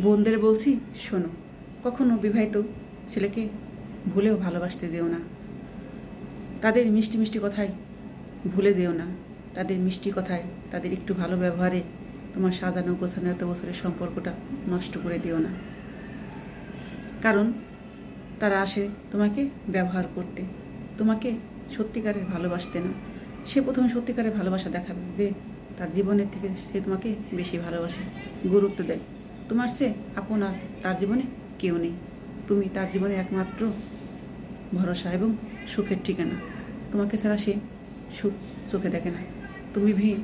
বোনদের বলছি, শোনো, কখনো বিবাহিত ছেলেকে ভুলেও ভালোবাসতে যেও না। তাদের মিষ্টি মিষ্টি কথায় ভুলে যেও না। তাদের মিষ্টি কথায় তাদের একটু ভালো ব্যবহারে তোমার সাজানো গোছানো এত বছরের সম্পর্কটা নষ্ট করে দিও না। কারণ তারা আসে তোমাকে ব্যবহার করতে। তোমাকে সত্যিকারের ভালোবাসতে না। সে প্রথমে সত্যিকারের ভালোবাসা দেখাবে যে তার জীবনের থেকে সে তোমাকে বেশি ভালোবাসে, গুরুত্ব দেয়। তোমার সে আপন আর তার জীবনে কেউ নেই। তুমি তার জীবনে একমাত্র ভরসা এবং সুখের ঠিকানা। তোমাকে ছাড়া সে সুখ চোখে দেখে না। তুমি ভি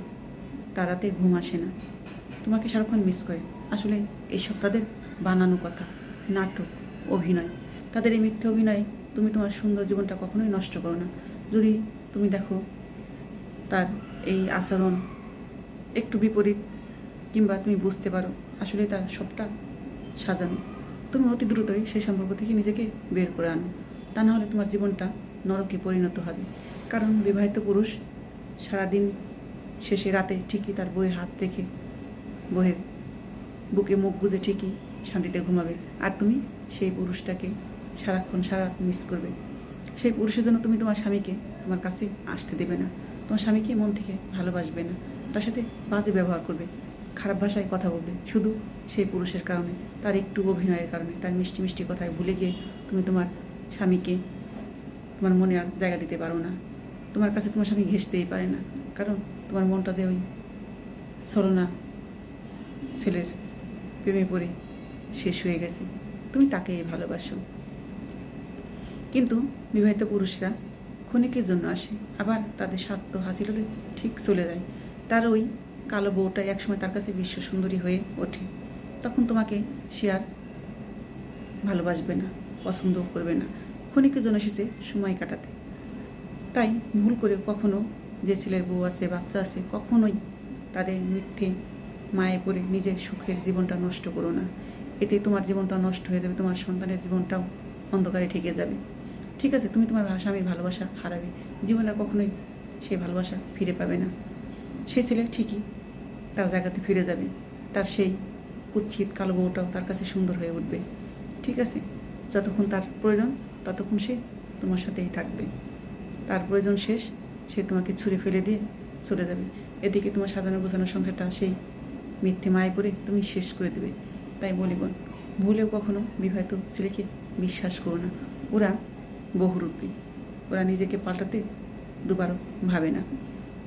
তারাতে ঘুম আসে না। তোমাকে সারাক্ষণ মিস করে। আসলে এইসব তাদের বানানো কথা, নাটক, অভিনয়। তাদের এই মিথ্যে অভিনয় তুমি তোমার সুন্দর জীবনটা কখনোই নষ্ট করো না। যদি তুমি দেখো তার এই আচরণ একটু বিপরীত কিংবা তুমি বুঝতে পারো আসলে তার সবটা সাজানো। তুমি অতি দ্রুতই সেই সম্পর্ক থেকে নিজেকে বের করে আনো। তা নাহলে তোমার জীবনটা নরকে পরিণত হবে। কারণ বিবাহিত পুরুষ সারাদিন শেষে রাতে ঠিকই তার বইয়ের হাত রেখে বইয়ের বুকে মুখ গুজে ঠিকই শান্তিতে ঘুমাবে। আর তুমি সেই পুরুষটাকে সারাক্ষণ সারা মিস করবে। সেই পুরুষের জন্য তুমি তোমার স্বামীকে তোমার কাছে আসতে দেবে না। তোমার স্বামীকে মন থেকে ভালোবাসবে না? তার সাথে বাজে ব্যবহার করবে। খারাপ ভাষায় কথা বলবে। শুধু সেই পুরুষের কারণে, তার একটু অভিনয়ের কারণে, তার মিষ্টি মিষ্টি কথায় ভুলে গিয়ে তুমি তোমার স্বামীকে তোমার মনে আর জায়গা দিতে পারো না। তোমার কাছে তোমার স্বামী ঘেসতেই পারে না, কারণ তোমার মনটা যে ওই ছলনা ছেলের প্রেমে পড়ে শেষ হয়ে গেছে। তুমি তাকেই ভালোবাসো। কিন্তু বিবাহিত পুরুষরা ক্ষণিকের জন্য আসে, আবার তাদের স্বার্থ হাসিল হলে ঠিক চলে যায়। তার ওই কালো বউটা একসময় তার কাছে বিশ্ব সুন্দরী হয়ে ওঠে। তখন তোমাকে সে আর ভালোবাসবে না, পছন্দও করবে না। ক্ষণিকের জন্য এসেছে সময় কাটাতে। তাই ভুল করে কখনো যে ছেলের বউ আছে, বাচ্চা আছে, কখনোই তাদের মিথ্যে মায়ে পড়ে নিজের সুখের জীবনটা নষ্ট করো না। এতে তোমার জীবনটা নষ্ট হয়ে যাবে, তোমার সন্তানের জীবনটাও অন্ধকারে ঠেকে যাবে। ঠিক আছে, তুমি তোমার স্বামীর ভালোবাসা হারাবে। জীবনে কখনোই সেই ভালোবাসা ফিরে পাবে না। সে ছেলে ঠিকই তার জায়গাতে ফিরে যাবে। তার সেই কুচ্ছিত কালো বউটাও তার কাছে সুন্দর হয়ে উঠবে। ঠিক আছে? যতক্ষণ তার প্রয়োজন, ততক্ষণ সে তোমার সাথেই থাকবে। তার প্রয়োজন শেষ, সে তোমাকে ছুঁড়ে ফেলে দিয়ে চলে যাবে। এদিকে তোমার সাজানো গোছানো সংসারটা সেই মিথ্যে মায় করে তুমি শেষ করে দেবে। তাই বলি বোন, ভুলেও কখনো বিবাহিত ছেলেকে বিশ্বাস করো না। ওরা বহুরূপী। ওরা নিজেকে পাল্টাতে দুবারও ভাবে না।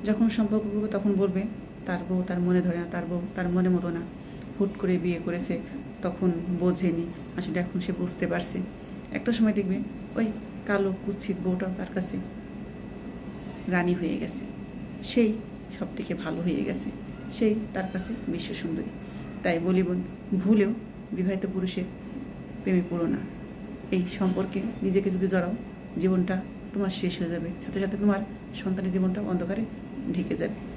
যখন সম্পর্ক করবে তখন বলবে তার বউ তার মনে ধরে না, তার বউ তার মনে মতো না। হুট করে বিয়ে করেছে, তখন বোঝেনি। আসলে এখন সে বুঝতে পারছে। একটা সময় দেখবে ওই কালো কুচ্ছিত বউটাও তার কাছে রানী হয়ে গেছে। সেই সব থেকে ভালো হয়ে গেছে। সেই তার কাছে বিশ্ব সুন্দরী। তাই বলি বোন, ভুলেও বিবাহিত পুরুষের প্রেমে পড়ো না। এই সম্পর্কে নিজেকে যদি জড়াও, জীবনটা তোমার শেষ হয়ে যাবে। সাথে সাথে তোমার সন্তানের জীবনটা অন্ধকারে ঢেকে যাবে।